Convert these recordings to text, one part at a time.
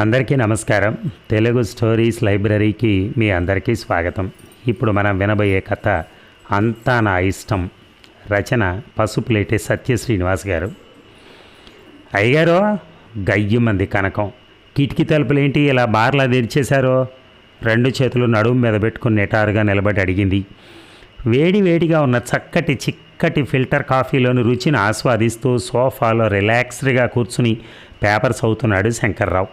అందరికీ నమస్కారం. తెలుగు స్టోరీస్ లైబ్రరీకి మీ అందరికీ స్వాగతం. ఇప్పుడు మనం వినబోయే కథ అంతా నా ఇష్టం. రచన పసుపులేటి సత్య శ్రీనివాస్ గారు. అయ్యగారు గయ్యమంది కనకం. కిటికీ తలుపులేంటి ఇలా బార్లా తెరిచేశారో? రెండు చేతులు నడుము మీద పెట్టుకుని నిటారుగా నిలబడి అడిగింది. వేడి వేడిగా ఉన్న చక్కటి చిక్కటి ఫిల్టర్ కాఫీలోని రుచిని ఆస్వాదిస్తూ సోఫాలో రిలాక్స్డ్గా కూర్చుని పేపర్ చదువుతున్నాడు శంకర్రావు.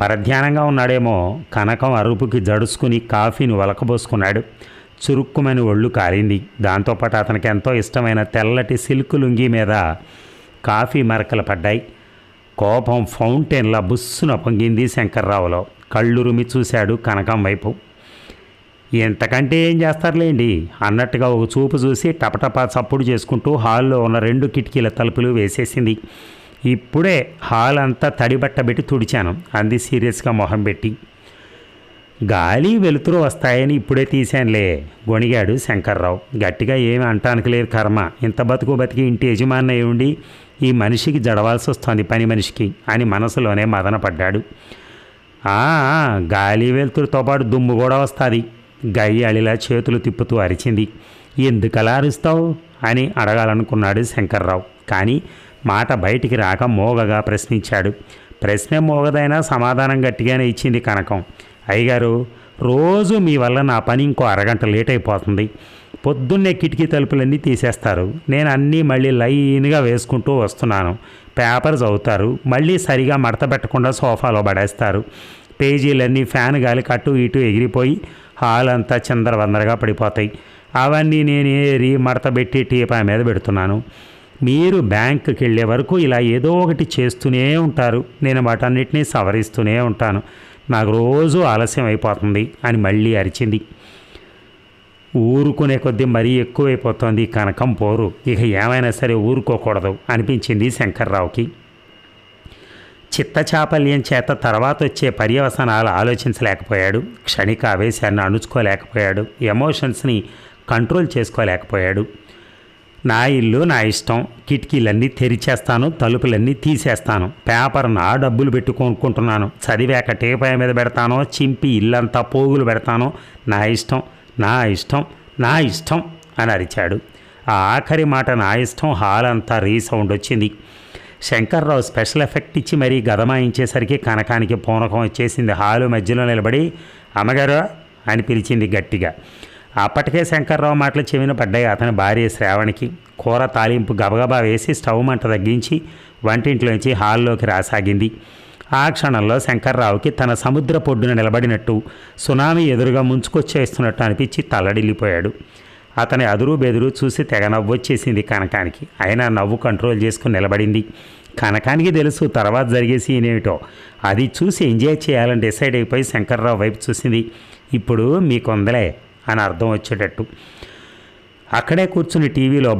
పరధ్యానంగా ఉన్నాడేమో కనకం అరుపుకి జడుసుకుని కాఫీని వలకబోసుకున్నాడు. చురుక్కుమని ఒళ్ళు కాలింది దాంతోపాటు అతనికి ఎంతో ఇష్టమైన తెల్లటి సిల్క్ లుంగి మీద కాఫీ మరకలు పడ్డాయి. కోపం ఫౌంటైన్లా బుస్సున పొంగింది శంకర్రావులో. కళ్ళు రుమి చూశాడు కనకం వైపు. ఎంతకంటే ఏం చేస్తారులేండి? అన్నట్టుగా ఒక చూపు చూసి టపటపా చప్పుడు చేసుకుంటూ హాల్లో ఉన్న రెండు కిటికీల తలుపులు వేసేసింది. ఇప్పుడే హాల్ అంతా తడిబట్టబెట్టి తుడిచాను. అంది సీరియస్గా మొహం పెట్టి. గాలి వెలుతురు వస్తాయని ఇప్పుడే తీశానులే గొణిగాడు శంకర్రావు. గట్టిగా ఏమి అంటానికి లేదు కర్మ. ఇంత బతుకు బతికి ఇంటి యజమాని ఉండి ఈ మనిషికి జడవాల్సి వస్తుంది పని మనిషికి అని మనసులోనే మదనపడ్డాడు గాలి వెలుతురుతో పాటు దుమ్ము కూడా వస్తుంది. గయ్యాళిలా చేతులు తిప్పుతూ అరిచింది. ఎందుకలా అరుస్తావు? అని అడగాలనుకున్నాడు శంకర్రావు. కానీ మాట బయటికి రాక మోగగా ప్రశ్నించాడు. ప్రశ్న మోగదైనా సమాధానం గట్టిగానే ఇచ్చింది కనకం. అయ్యగారు రోజు మీ వల్ల నా పని ఇంకో అరగంట లేట్ అయిపోతుంది. పొద్దున్నే కిటికీ తలుపులన్నీ తీసేస్తారు. నేను అన్నీ మళ్ళీ లైన్గా వేసుకుంటూ వస్తున్నాను. పేపర్ చదువుతారు. మళ్ళీ సరిగా మడత పెట్టకుండా సోఫాలో పడేస్తారు. పేజీలన్నీ ఫ్యాన్ గాలికి కట్టు ఇటు ఎగిరిపోయి హాల్ అంతా చిందరవందరగా పడిపోతాయి. అవన్నీ నేను ఏరి మడత పెట్టి టీపా మీద పెడుతున్నాను. మీరు బ్యాంకుకి వెళ్ళే వరకు ఇలా ఏదో ఒకటి చేస్తూనే ఉంటారు. నేను వాటన్నిటినీ సవరిస్తూనే ఉంటాను. నాకు రోజు ఆలస్యం అయిపోతుంది అని మళ్ళీ అరిచింది. ఊరుకునే కొద్దీ మరీ ఎక్కువైపోతోంది కనకం పోరు. ఇక ఏమైనా సరే ఊరుకోకూడదు అనిపించింది శంకర్రావుకి. చిత్తచాపల్యం చేత తర్వాత వచ్చే పర్యవసనాలు ఆలోచించలేకపోయాడు. క్షణిక ఆవేశాన్ని అణుచుకోలేకపోయాడు. ఎమోషన్స్ని కంట్రోల్ చేసుకోలేకపోయాడు. నా ఇల్లు నా ఇష్టం. కిటికీలన్నీ తెరిచేస్తాను తలుపులన్నీ తీసేస్తాను. పేపర్ నా డబ్బులు పెట్టి కొనుక్కుంటున్నాను. చదివాక టీపాయ మీద పెడతానో చింపి ఇల్లంతా పోగులు పెడతాను. నా ఇష్టం నా ఇష్టం నా ఇష్టం అని అరిచాడు. ఆ ఆఖరి మాట నా ఇష్టం హాల్ అంతా రీసౌండ్ వచ్చింది. శంకర్రావు స్పెషల్ ఎఫెక్ట్ ఇచ్చి మరీ గదమాయించేసరికి కనకానికి పూనకం వచ్చేసింది. హాలు మధ్యలో నిలబడి అమ్మగారు అని పిలిచింది గట్టిగా. అప్పటికే శంకర్రావు మాటలు చెవిన పడ్డాయి అతని భార్య శ్రావణికి. కూర తాలింపు గబగబా వేసి స్టవ్ మంట తగ్గించి వంటింట్లోంచి హాల్లోకి రాసాగింది. ఆ క్షణంలో శంకర్రావుకి తన సముద్ర పొడ్డున నిలబడినట్టు సునామీ ఎదురుగా ముంచుకొచ్చేస్తున్నట్టు అనిపించి తల్లడిల్లిపోయాడు. అతని అదురు బెదురు చూసి తెగ నవ్వొచ్చేసింది కనకానికి. అయినా నవ్వు కంట్రోల్ చేసుకుని నిలబడింది. కనకానికి తెలుసు తర్వాత జరిగే సీన్ ఏమిటో. అది చూసి ఎంజాయ్ చేయాలని డిసైడ్ అయిపోయి శంకర్రావు వైపు చూసింది. ఇప్పుడు మీకుందలే. అని అర్థం వచ్చేటట్టు. అక్కడే కూర్చుని టీవీలో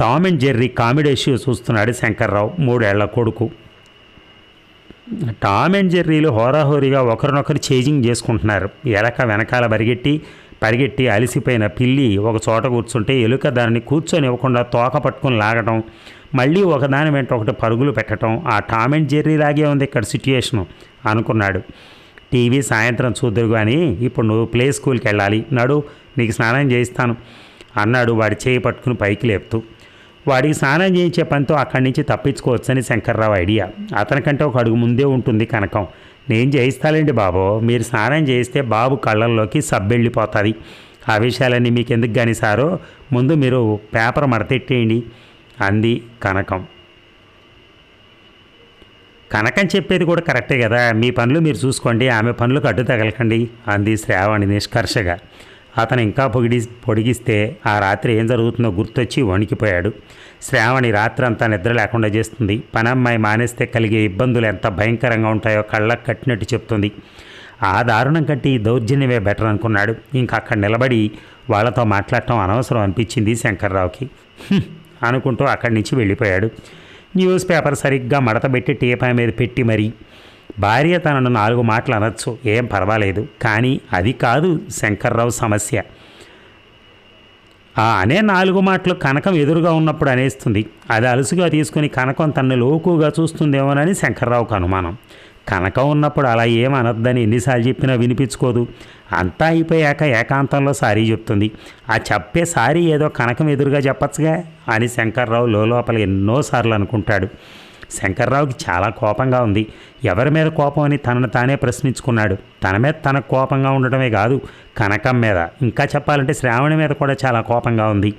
Tom and Jerry comedy show చూస్తున్నాడు శంకర్రావు మూడేళ్ళ కొడుకు. టామ్ అండ్ జెర్రీలు హోరాహోరీగా ఒకరినొకరు చేజింగ్ చేసుకుంటున్నారు. ఎలక వెనకాల పరిగెట్టి పరిగెట్టి అలసిపోయిన పిల్లి ఒక చోట కూర్చుంటే ఎలుక దానిని కూర్చొని ఇవ్వకుండా తోక పట్టుకొని లాగటం మళ్ళీ ఒకదాని వెంట ఒకటి పరుగులు పెట్టడం ఆ టామ్ అండ్ జెర్రీ లాగే ఉంది ఇక్కడ సిట్యుయేషను అనుకున్నాడు. టీవీ సాయంత్రం చూద్దరు కానీ ఇప్పుడు నువ్వు ప్లే స్కూల్కి వెళ్ళాలి. నడు నీకు స్నానం చేయిస్తాను అన్నాడు వాడి చేయి పట్టుకుని పైకి లేపుతూ. వాడికి స్నానం చేయించే పనితో అక్కడి నుంచి తప్పించుకోవచ్చని శంకర్రావు ఐడియా. అతనికంటే ఒక అడుగు ముందే ఉంటుంది కనకం. నేను చేయిస్తాలేండి బాబు మీరు స్నానం చేయిస్తే బాబు కళ్ళల్లోకి సబ్బెళ్ళిపోతుంది. ఆ విషయాలన్నీ మీకు ఎందుకు కానీ సారో? ముందు మీరు పేపర్ మడతెట్టేయండి అంది కనకం. కనకం చెప్పేది కూడా కరెక్టే కదా. మీ పనులు మీరు చూసుకోండి ఆమె పనులకు అడ్డు తగలకండి అంది శ్రావణి నిష్కర్షగా. అతను ఇంకా పొగిడి పొడిగిస్తే ఆ రాత్రి ఏం జరుగుతుందో గుర్తొచ్చి వణికిపోయాడు. శ్రావణి రాత్రి అంతా నిద్ర లేకుండా చేస్తుంది. పనమ్మాయి మానేస్తే కలిగే ఇబ్బందులు ఎంత భయంకరంగా ఉంటాయో కళ్ళకు కట్టినట్టు చెప్తుంది. ఆ దారుణం కట్టి దౌర్జన్యమే బెటర్ అనుకున్నాడు. ఇంకా అక్కడ నిలబడి వాళ్ళతో మాట్లాడటం అనవసరం అనిపించింది శంకర్రావుకి. అనుకుంటూ అక్కడి నుంచి వెళ్ళిపోయాడు. న్యూస్ పేపర్ సరిగ్గా మడతబెట్టి టీపాయ్ మీద పెట్టి మరీ. భార్య తనను నాలుగు మాటలు అనొచ్చు. ఏం పర్వాలేదు. కానీ అది కాదు శంకర్రావు సమస్య. ఆ అనే నాలుగు మాటలు కనకం ఎదురుగా ఉన్నప్పుడు అనేస్తుంది. అది అలుసుగా తీసుకుని కనకం తనను లోకుగా చూస్తుందేమోనని శంకర్రావుకు అనుమానం. కనకం ఉన్నప్పుడు అలా ఏం అనొద్దని ఎన్నిసార్లు చెప్పినా వినిపించుకోదు. అంతా అయిపోయాక ఏకాంతంలో సారీ చెప్తుంది. ఆ చెప్పే సారీ ఏదో కనకం ఎదురుగా చెప్పచ్చుగా అని శంకర్రావు లోపల ఎన్నోసార్లు అనుకుంటాడు. శంకర్రావుకి చాలా కోపంగా ఉంది. ఎవరి మీద కోపం అని తనను తానే ప్రశ్నించుకున్నాడు. తన మీద తనకు కోపంగా ఉండటమే కాదు కనకం మీద. ఇంకా చెప్పాలంటే శ్రావణి మీద కూడా చాలా కోపంగా ఉంది.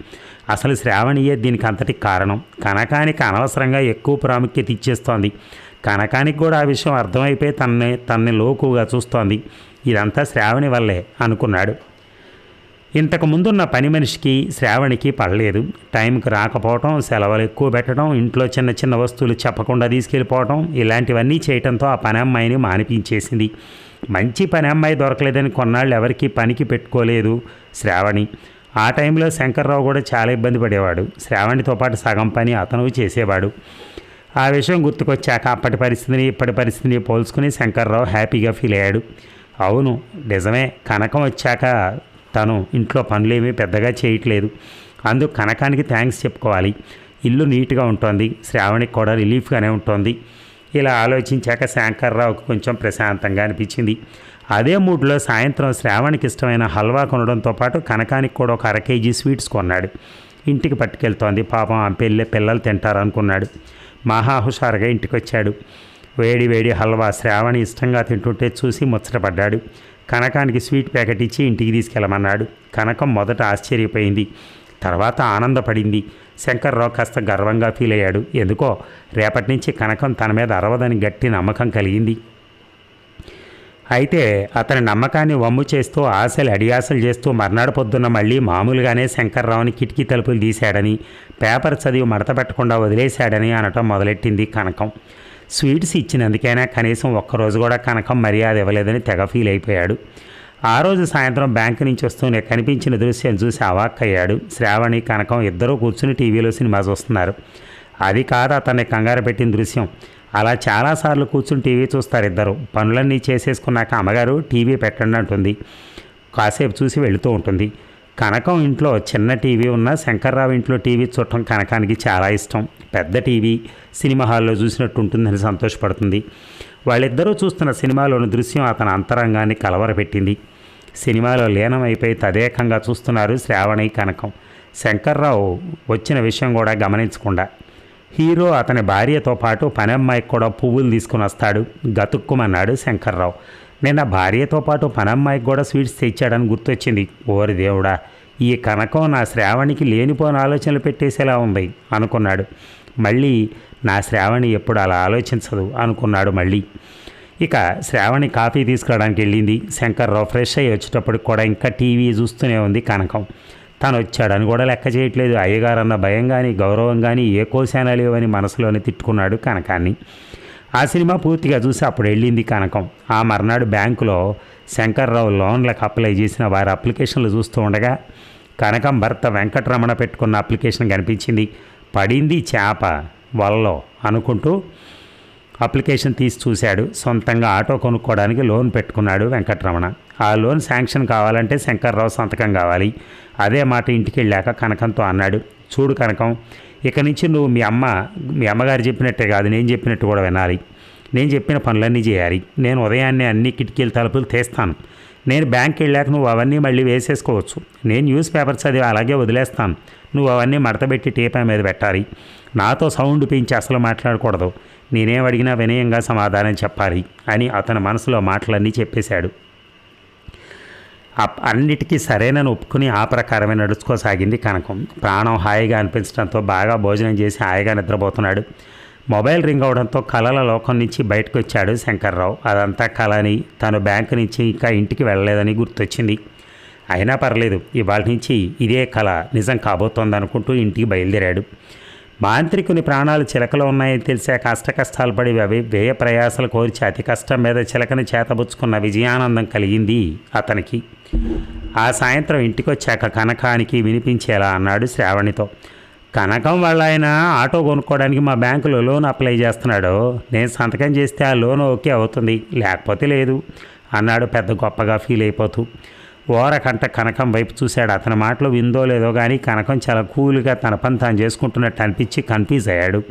అసలు శ్రావణియే దీనికి అంతటి కారణం? కనకానికి అనవసరంగా ఎక్కువ ప్రాముఖ్యత ఇచ్చేస్తోంది. కనకానికి కూడా ఆ విషయం అర్థమైపోయి తనని తనని లోకుగా చూస్తోంది. ఇదంతా శ్రావణి వల్లే అనుకున్నాడు. ఇంతకు ముందున్న పని మనిషికి శ్రావణికి పడలేదు. టైంకి రాకపోవటం సెలవులు ఎక్కువ పెట్టడం ఇంట్లో చిన్న చిన్న వస్తువులు చెప్పకుండా తీసుకెళ్ళిపోవటం ఇలాంటివన్నీ చేయటంతో ఆ పని అమ్మాయిని మానిపించేసింది. మంచి పని అమ్మాయి దొరకలేదని కొన్నాళ్ళు ఎవరికి పనికి పెట్టుకోలేదు శ్రావణి. ఆ టైంలో శంకర్రావు కూడా చాలా ఇబ్బంది పడేవాడు. శ్రావణితో పాటు సగం పని అతను చేసేవాడు. ఆ విషయం గుర్తుకొచ్చాక అప్పటి పరిస్థితిని ఇప్పటి పరిస్థితిని పోల్చుకుని శంకర్రావు హ్యాపీగా ఫీల్ అయ్యాడు. అవును నిజమే. కనకం వచ్చాక తను ఇంట్లో పనులేమీ పెద్దగా చేయట్లేదు. అందుకు కనకానికి థ్యాంక్స్ చెప్పుకోవాలి. ఇల్లు నీట్గా ఉంటుంది. శ్రావణికి కూడా రిలీఫ్గానే ఉంటుంది. ఇలా ఆలోచించాక శంకర్రావుకు కొంచెం ప్రశాంతంగా అనిపించింది. అదే మూడ్లో సాయంత్రం శ్రావణికి ఇష్టమైన హల్వా కొనడంతో పాటు కనకానికి కూడా ఒక అర కేజీ స్వీట్స్ కొన్నాడు. ఇంటికి పట్టుకెళ్తోంది. పాపం ఆ పెళ్ళి పిల్లలు తింటారనుకున్నాడు. మహా హుషారుగా ఇంటికి వచ్చాడు వేడి వేడి హల్వా శ్రావణి ఇష్టంగా తింటుంటే చూసి ముచ్చటపడ్డాడు. కనకానికి స్వీట్ ప్యాకెట్ ఇచ్చి ఇంటికి తీసుకెళ్ళమన్నాడు. కనకం మొదట ఆశ్చర్యపోయింది. తర్వాత ఆనందపడింది. శంకర్రావు కాస్త గర్వంగా ఫీల్ అయ్యాడు. ఎందుకో? రేపటి నుంచి కనకం తన మీద అరవదని గట్టి నమ్మకం కలిగింది. అయితే అతని నమ్మకాన్ని వమ్ము చేస్తూ ఆశలు అడియాసలు చేస్తూ మర్నాడు పొద్దున్న మళ్ళీ మామూలుగానే శంకర్రావుని కిటికీ తలుపులు తీశాడని పేపర్ చదివి మడత పెట్టకుండా వదిలేశాడని అనటం మొదలెట్టింది కనకం. స్వీట్స్ ఇచ్చినందుకైనా కనీసం ఒక్కరోజు కూడా కనకం మర్యాద ఇవ్వలేదని తెగ ఫీల్ అయిపోయాడు. ఆ రోజు సాయంత్రం బ్యాంకు నుంచి వస్తూనే కనిపించిన దృశ్యం చూసి అవాక్కయ్యాడు. శ్రావణి కనకం ఇద్దరూ కూర్చుని టీవీలో సినిమా చూస్తున్నారు అది కాదు అతన్ని కంగారు పెట్టిన దృశ్యం. అలా చాలాసార్లు కూర్చుని టీవీ చూస్తారు ఇద్దరు. పనులన్నీ చేసేసుకున్నాక అమ్మగారు టీవీ పెట్టండి అంటుంది. కాసేపు చూసి వెళుతూ ఉంటుంది. కనకం ఇంట్లో చిన్న టీవీ ఉన్న శంకర్రావు ఇంట్లో టీవీ చూడటం కనకానికి చాలా ఇష్టం. పెద్ద టీవీ సినిమా హాల్లో చూసినట్టు ఉంటుందని సంతోషపడుతుంది. వాళ్ళిద్దరూ చూస్తున్న సినిమాలోని దృశ్యం అతని అంతరంగాన్ని కలవరపెట్టింది. సినిమాలో లీనమైపోయి తదేకంగా చూస్తున్నారు శ్రావణి కనకం. శంకర్రావు వచ్చిన విషయం కూడా గమనించకుండా హీరో అతని భార్యతో పాటు పని అమ్మాయికి కూడా పువ్వులు తీసుకుని వస్తాడు. గతుక్కుమన్నాడు శంకర్రావు. నిన్న భార్యతో పాటు పనమ్మాయికి కూడా స్వీట్స్ తెచ్చాడని గుర్తొచ్చింది. ఓరి దేవుడా ఈ కనకం నా శ్రావణికి లేనిపోని ఆలోచనలు పెట్టేసేలా ఉంది అనుకున్నాడు. మళ్ళీ నా శ్రావణి ఎప్పుడు అలా ఆలోచించదు అనుకున్నాడు మళ్ళీ. ఇక శ్రావణి కాఫీ తీసుకురావడానికి వెళ్ళింది. శంకర్రావు ఫ్రెష్ అయ్యి వచ్చేటప్పటికి కూడా ఇంకా టీవీ చూస్తూనే ఉంది కనకం. తను వచ్చాడని కూడా లెక్క చేయట్లేదు. అయ్యగారన్న భయం కానీ గౌరవం కానీ ఏ కోశానా లేవని మనసులోనే తిట్టుకున్నాడు కనకాన్ని. ఆ సినిమా పూర్తిగా చూసి అప్పుడు వెళ్ళింది కనకం. ఆ మర్నాడు బ్యాంకులో శంకర్రావు లోన్లకు అప్లై చేసిన వారి అప్లికేషన్లు చూస్తూ ఉండగా కనకం భర్త వెంకటరమణ పెట్టుకున్న అప్లికేషన్ కనిపించింది. పడింది చేప వలలో అనుకుంటూ అప్లికేషన్ తీసి చూశాడు. సొంతంగా ఆటో కొనుక్కోవడానికి లోన్ పెట్టుకున్నాడు వెంకటరమణ. ఆ లోన్ శాంక్షన్ కావాలంటే శంకర్రావు సంతకం కావాలి. అదే మాట ఇంటికి వెళ్ళాక కనకంతో అన్నాడు. చూడు కనకం ఇక నుంచి నువ్వు మీ అమ్మ మీ అమ్మగారు చెప్పినట్టే కాదు నేను చెప్పినట్టు కూడా వినాలి. నేను చెప్పిన పనులన్నీ చేయాలి. నేను ఉదయాన్నే అన్ని కిటికీలు తలుపులు తీస్తాను. నేను బ్యాంక్ వెళ్ళాక నువ్వు అవన్నీ మళ్ళీ వేసేసుకోవచ్చు. నేను న్యూస్ పేపర్ చదివి అలాగే వదిలేస్తాను. నువ్వు అవన్నీ మడతబెట్టి టీపా మీద పెట్టాలి. నాతో సౌండ్ పెంచి అసలు మాట్లాడకూడదు. నేనేం అడిగినా వినయంగా సమాధానం చెప్పాలి అని అతని మనసులో మాటలన్నీ చెప్పేశాడు. అన్నిటికీ సరైన ఒప్పుకుని ఆ ప్రకారమే నడుచుకోసాగింది కనకం. ప్రాణం హాయిగా అనిపించడంతో బాగా భోజనం చేసి హాయిగా నిద్రపోతున్నాడు. మొబైల్ రింగ్ అవడంతో కళల లోకం నుంచి బయటకు వచ్చాడు శంకర్రావు. అదంతా కళని తను బ్యాంకు నుంచి ఇంకా ఇంటికి వెళ్ళలేదని గుర్తొచ్చింది. అయినా పర్లేదు ఇవాళ నుంచి ఇదే కళ నిజం కాబోతోంది అనుకుంటూ ఇంటికి బయలుదేరాడు. మాంత్రికుని ప్రాణాలు చిలకలో ఉన్నాయని తెలిసే కష్ట కష్టాలు పడి అవి వ్యయ ప్రయాసాలు కోర్చి అతి కష్టం మీద చిలకని చేతబుచ్చుకున్న విజయానందం కలిగింది అతనికి. ఆ సాయంత్రం ఇంటికొచ్చాక కనకానికి వినిపించేలా అన్నాడు శ్రావణితో. కనకం వాళ్ళ ఆయన ఆటో కొనుక్కోవడానికి మా బ్యాంకులో లోన్ అప్లై చేస్తున్నాడు. నేను సంతకం చేస్తే ఆ లోన్ ఓకే అవుతుంది. లేకపోతే లేదు అన్నాడు పెద్ద గొప్పగా ఫీల్ అయిపోతూ. ఓరకంట కనకం వైపు చూశాడు. అతని మాటలు విందో లేదో కానీ కనకం చాలా కూల్గా తన పని తాను చేసుకుంటున్నట్టు అనిపించి కన్ఫ్యూజ్ అయ్యాడు.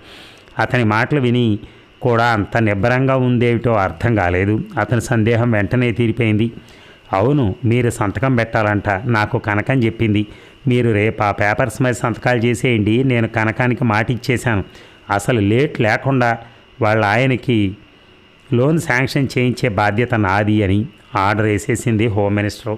అతని మాటలు విని కూడా అంత నిబ్బరంగా ఉందేమిటో అర్థం కాలేదు. అతని సందేహం వెంటనే తీరిపోయింది. అవును మీరు సంతకం పెట్టాలంట. నాకు కనకం చెప్పింది. మీరు రేపు ఆ పేపర్స్ మీద సంతకాలు చేసేయండి. నేను కనకానికి మాట ఇచ్చేశాను. అసలు లేట్ లేకుండా వాళ్ళ ఆయనకి లోన్ శాంక్షన్ చేయించే బాధ్యత నాది అని ఆర్డర్ వేసేసింది హోమ్ మినిస్టర్.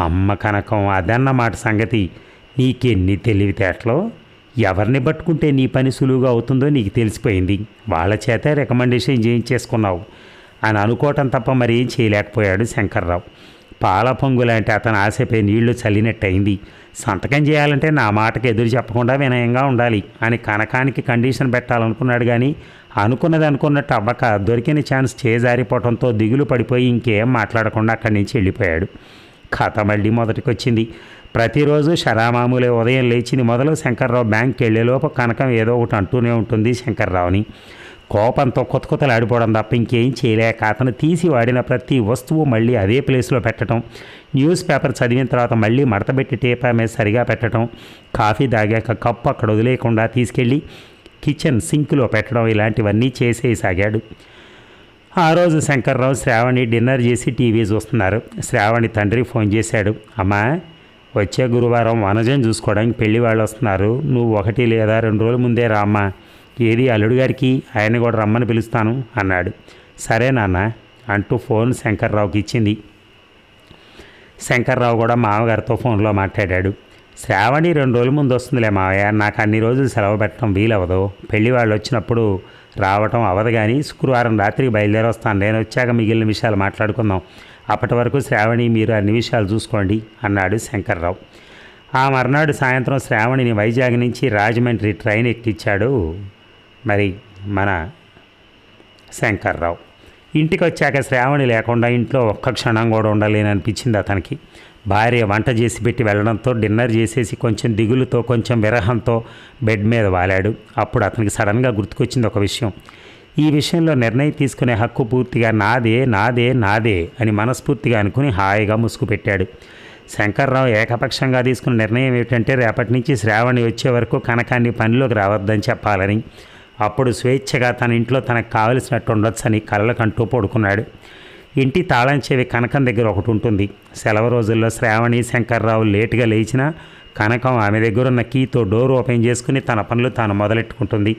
అమ్మ కనకం అదన్నమాట సంగతి. నీకెన్ని తెలివితేటలో? ఎవరిని పట్టుకుంటే నీ పని సులువుగా అవుతుందో నీకు తెలిసిపోయింది. వాళ్ళ చేత రికమెండేషన్ చేయించేసుకున్నావు. అని అనుకోవటం తప్ప మరి ఏం చేయలేకపోయాడు శంకర్రావు. పాల పొంగు లాంటి అతను ఆశపై నీళ్ళు చల్లినట్టయింది. సంతకం చేయాలంటే నా మాటకు ఎదురు చెప్పకుండా వినయంగా ఉండాలి అని కనకానికి కండిషన్ పెట్టాలనుకున్నాడు కానీ అనుకున్నది అనుకున్నట్టు అవ్వక దొరికిన ఛాన్స్ చేజారిపోవడంతో దిగులు పడిపోయి ఇంకేం మాట్లాడకుండా అక్కడి నుంచి వెళ్ళిపోయాడు. కథ మళ్ళీ మొదటికి వచ్చింది ప్రతిరోజు షరామామూలే ఉదయం లేచింది మొదలు శంకర్రావు బ్యాంక్కి వెళ్ళేలోపు కనకం ఏదో ఒకటి అంటూనే ఉంటుంది శంకర్రావుని. కోపంతో కొత్త కొత్తలు ఆడిపోవడం తప్ప ఇంకేం చేయలేక అతను తీసి వాడిన ప్రతి వస్తువు మళ్ళీ అదే ప్లేస్లో పెట్టడం న్యూస్ పేపర్ చదివిన తర్వాత మళ్ళీ మడతబెట్టి టేపా మీద సరిగా పెట్టడం కాఫీ తాగాక కప్పు అక్కడ వదిలేయకుండా తీసుకెళ్ళి కిచెన్ సింక్లో పెట్టడం ఇలాంటివన్నీ చేసేసాగాడు. ఆ రోజు శంకర్రావు శ్రావణి డిన్నర్ చేసి టీవీ చూస్తున్నారు. శ్రావణి తండ్రి ఫోన్ చేశాడు. అమ్మా వచ్చే గురువారం వనజం చూసుకోవడానికి పెళ్ళి వాళ్ళు వస్తున్నారు. నువ్వు ఒకటి లేదా రెండు రోజుల ముందే రామ్మా ఏది అల్లుడు గారికి ఆయన కూడా రమ్మని పిలుస్తాను అన్నాడు. సరే నాన్న అంటూ ఫోన్ శంకర్రావుకి ఇచ్చింది. శంకర్రావు కూడా మామగారితో ఫోన్లో మాట్లాడాడు. శ్రావణి రెండు రోజుల ముందు వస్తుందిలే మావయ్య నాకు అన్ని రోజులు సెలవు పెట్టడం వీలవదు పెళ్ళి వాళ్ళు వచ్చినప్పుడు రావటం అవదు కానీ శుక్రవారం రాత్రికి బయలుదేరొస్తాను. నేను వచ్చాక మిగిలిన విషయాలు మాట్లాడుకుందాం. అప్పటి వరకు శ్రావణి మీరు అన్ని విషయాలు చూసుకోండి అన్నాడు శంకర్రావు. ఆ మర్నాడు సాయంత్రం శ్రావణిని వైజాగ్ నుంచి రాజమండ్రి ట్రైన్ ఎక్కించాడు మరి మన శంకర్రావు. ఇంటికి వచ్చాక శ్రావణి లేకుండా ఇంట్లో ఒక్క క్షణం కూడా ఉండలేననిపించింది అతనికి. భార్య వంట చేసి పెట్టి వెళ్ళడంతో డిన్నర్ చేసేసి కొంచెం దిగులుతో కొంచెం విరహంతో బెడ్ మీద వాలాడు. అప్పుడు అతనికి సడన్గా గుర్తుకొచ్చింది ఒక విషయం. ఈ విషయంలో నిర్ణయం తీసుకునే హక్కు పూర్తిగా నాదే నాదే నాదే అని మనస్ఫూర్తిగా అనుకుని హాయిగా ముసుగు పెట్టాడు. శంకర్రావు ఏకపక్షంగా తీసుకున్న నిర్ణయం ఏమిటంటే రేపటి నుంచి శ్రావణి వచ్చే వరకు కనకాన్ని పనిలోకి రావద్దని చెప్పాలని. అప్పుడు స్వేచ్ఛగా తన ఇంట్లో తనకు కావలసినట్టు ఉండొచ్చని కళ్ళకంటూ పడుకున్నాడు. ఇంటి తాళం చెవి కనకం దగ్గర ఒకటి ఉంటుంది. సెలవు రోజుల్లో శ్రావణి శంకర్రావు లేటుగా లేచినా కనకం ఆమె దగ్గర ఉన్న కీతో డోర్ ఓపెన్ చేసుకుని తన పనులు తాను మొదలెట్టుకుంటుంది.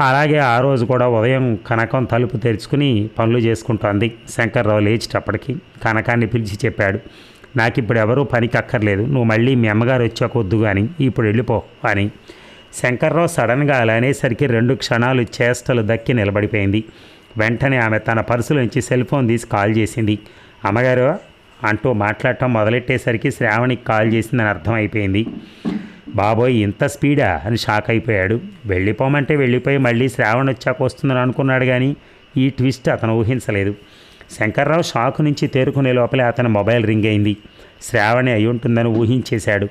అలాగే ఆ రోజు కూడా ఉదయం కనకం తలుపు తెరుచుకుని పనులు చేసుకుంటోంది శంకర్రావు లేచేటప్పటికి. కనకాన్ని పిలిచి చెప్పాడు నాకు ఇప్పుడు ఎవరూ పనికి అక్కర్లేదు నువ్వు మళ్ళీ మీ అమ్మగారు వచ్చాక వద్దు కానీ ఇప్పుడు వెళ్ళిపో అని. శంకర్రావు సడన్గా అలా అనేసరికి రెండు క్షణాలు చేష్టలు దక్కి నిలబడిపోయింది. వెంటనే ఆమె తన పర్సులోంచి సెల్ ఫోన్ తీసి కాల్ చేసింది. అమ్మగారు అంటూ మాట్లాడటం మొదలెట్టేసరికి శ్రావణికి కాల్ చేసిందని అర్థమైపోయింది. బాబోయ్ ఇంత స్పీడా? అని షాక్ అయిపోయాడు. వెళ్ళిపోమంటే వెళ్ళిపోయి మళ్ళీ శ్రావణ్ వచ్చాక వస్తుందని అనుకున్నాడు కానీ ఈ ట్విస్ట్ అతను ఊహించలేదు. శంకర్రావు షాక్ నుంచి తేరుకునే లోపలే అతని మొబైల్ రింగ్ అయింది. శ్రావణి అయి ఉంటుందని ఊహించేశాడు.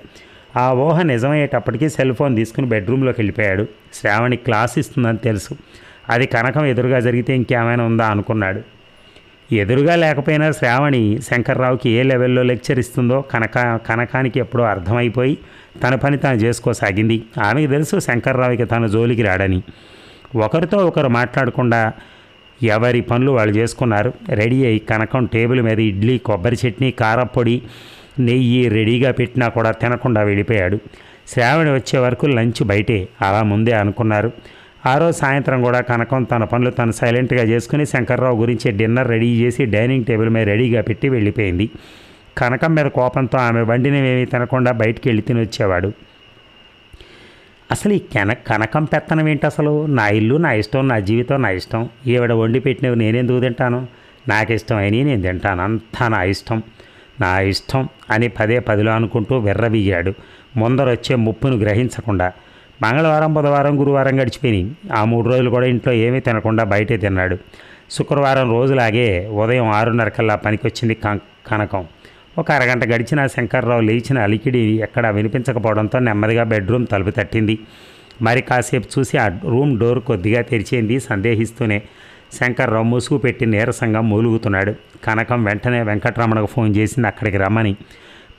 ఆ ఊహ నిజమయ్యేటప్పటికీ సెల్ ఫోన్ తీసుకుని బెడ్రూమ్లోకి వెళ్ళిపోయాడు. శ్రావణి క్లాస్ ఇస్తుందని తెలుసు. అది కనకం ఎదురుగా జరిగితే ఇంకేమైనా ఉందా అనుకున్నాడు. ఎదురుగా లేకపోయినా శ్రావణి శంకర్రావుకి ఏ లెవెల్లో లెక్చర్ ఇస్తుందో కనక కనకానికి ఎప్పుడో అర్థమైపోయి తన పని తాను చేసుకోసాగింది. ఆమెకు తెలుసు శంకర్రావుకి తన జోలికి రాడని. ఒకరితో ఒకరు మాట్లాడకుండా ఎవరి పనులు వాళ్ళు చేసుకున్నారు. రెడీ అయ్యి కనకం టేబుల్ మీద ఇడ్లీ కొబ్బరి చట్నీ కారపొడి నెయ్యి రెడీగా పెట్టినా కూడా తినకుండా వెళ్ళిపోయాడు. శ్రావణి వచ్చే వరకు లంచ్ బయటే అలా ముందే అనుకున్నారు. ఆ రోజు సాయంత్రం కూడా కనకం తన పనులు తను సైలెంట్గా చేసుకుని శంకర్రావు గురించి డిన్నర్ రెడీ చేసి డైనింగ్ టేబుల్ మీద రెడీగా పెట్టి వెళ్ళిపోయింది. కనకం మీద కోపంతో ఆమె వండినవేమీ తినకుండా బయటికి వెళ్ళి తిని వచ్చేవాడు అసలు ఈ కెన కనకం పెత్తనం ఏంటి అసలు? నా ఇల్లు నా ఇష్టం నా జీవితం నా ఇష్టం. ఈవిడ వండి పెట్టినవి నేనెందుకు తింటాను? నాకు ఇష్టం అయినా నేను తింటాను. అంతా నా ఇష్టం. నా ఇష్టం అని పదే పదిలో అనుకుంటూ వెర్రబియ్యాడు ముందరొచ్చే ముప్పును గ్రహించకుండా. మంగళవారం బుధవారం గురువారం గడిచిపోయినాయి. ఆ మూడు రోజులు కూడా ఇంట్లో ఏమీ తినకుండా బయటే తిన్నాడు. శుక్రవారం రోజులాగే ఉదయం ఆరున్నర కల్లా పనికొచ్చింది కం- కనకం. ఒక అరగంట గడిచిన శంకర్రావు లేచిన అలికిడి ఎక్కడా వినిపించకపోవడంతో నెమ్మదిగా బెడ్రూమ్ తలుపు తట్టింది. మరి కాసేపు చూసి ఆ రూమ్ డోర్ కొద్దిగా తెరిచింది సందేహిస్తూనే శంకర్రావు ముసుగు పెట్టి నీరసంగా మూలుగుతున్నాడు. కనకం వెంటనే వెంకటరమణకు ఫోన్ చేసింది అక్కడికి రమ్మని.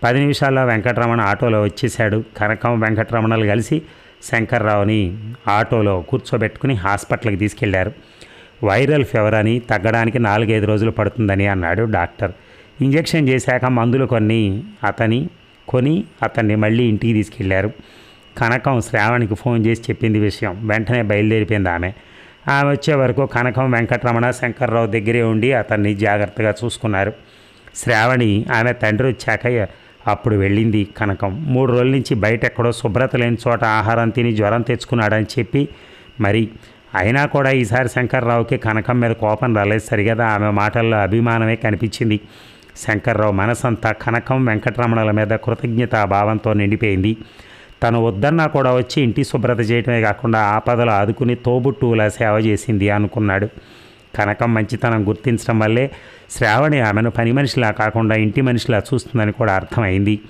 పది నిమిషాల్లో వెంకటరమణ ఆటోలో వచ్చేశాడు. కనకం వెంకటరమణలు కలిసి శంకర్రావుని ఆటోలో కూర్చోబెట్టుకుని హాస్పిటల్కి తీసుకెళ్ళారు. వైరల్ ఫీవర్ అని తగ్గడానికి నాలుగైదు రోజులు పడుతుందని అన్నాడు డాక్టర్. ఇంజెక్షన్ చేశాక మందులు కొన్ని అతని కొని అతన్ని మళ్ళీ ఇంటికి తీసుకెళ్ళారు. కనకం శ్రావణికి ఫోన్ చేసి చెప్పింది విషయం. వెంటనే బయలుదేరిపోయింది ఆమె. ఆమె వచ్చే వరకు కనకం వెంకటరమణ శంకర్రావు దగ్గరే ఉండి అతన్ని జాగ్రత్తగా చూసుకున్నారు. శ్రావణి ఆమె తండ్రి వచ్చాక అప్పుడు వెళ్ళింది కనకం. మూడు రోజుల నుంచి బయట ఎక్కడో శుభ్రత లేని చోట ఆహారం తిని జ్వరం తెచ్చుకున్నాడని చెప్పి మరి అయినా కూడా ఈసారి శంకర్రావుకి కనకం మీద కోపం రాలేదు. సరిగదా ఆమె మాటల్లో అభిమానమే కనిపించింది. శంకర్రావు మనసంతా కనకం వెంకటరమణల మీద కృతజ్ఞతా భావంతో నిండిపోయింది. తను వద్దన్నా కూడా వచ్చి ఇంటి శుభ్రత చేయటమే కాకుండా ఆపదలు ఆదుకుని తోబుట్టువులా సేవ చేసింది అనుకున్నాడు. కనకం మంచితనం గుర్తించడం వల్లే శ్రావణి ఆమెను పని మనిషిలా కాకుండా ఇంటి మనిషిలా చూస్తుందని కూడా అర్థమైంది.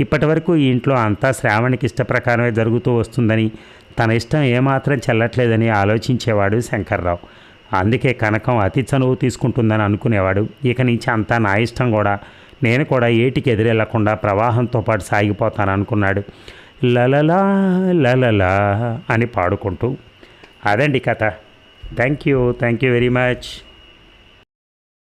ఇప్పటి వరకు ఈ ఇంట్లో అంతా శ్రావణికి ఇష్టప్రకారమే జరుగుతూ వస్తుందని తన ఇష్టం ఏమాత్రం చెల్లట్లేదని ఆలోచించేవాడు శంకర్రావు. అందుకే కనకం అతి చనువు తీసుకుంటుందని అనుకునేవాడు. ఇక నుంచి అంతా నా ఇష్టం కూడా. నేను కూడా ఏటికి ఎదురెళ్ళకుండా ప్రవాహంతో పాటు సాగిపోతాను అనుకున్నాడు. లలలా లలలా అని పాడుకుంటూ. అదండి కథ. Thank you thank you very much.